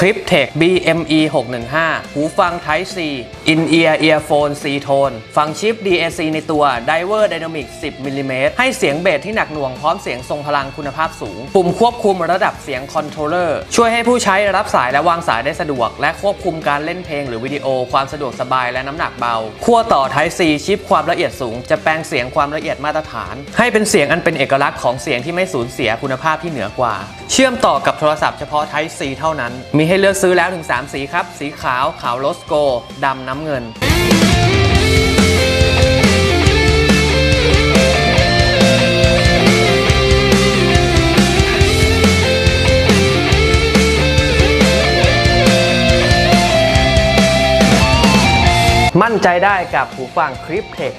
Cryptech BME 615 หูฟัง Type C In-ear earphone C tone ฟังชิป DAC ในตัว Diver Dynamic 10มิลลิเมตรให้เสียงเบสที่หนักหน่วงพร้อมเสียงทรงพลังคุณภาพสูง ปุ่มควบคุมระดับเสียงคอนโทรลเลอร์ ช่วยให้ผู้ใช้รับสายและวางสายได้สะดวก และควบคุมการเล่นเพลงหรือวิดีโอ ความสะดวกสบายและน้ำหนักเบา ขั้วต่อ Type C ชิปความละเอียดสูง จะแปลงเสียงความละเอียดมาตรฐาน ให้เป็นเสียงอันเป็นเอกลักษณ์ของเสียงที่ไม่สูญเสียคุณภาพที่เหนือกว่า เชื่อมต่อกับโทรศัพท์เฉพาะ Type C เท่านั้นมีให้เลือกซื้อแล้วถึง 3 สีครับ สีขาวขาวโลสโกดำน้ำเงิน มั่นใจได้กับหูฟัง Cryptech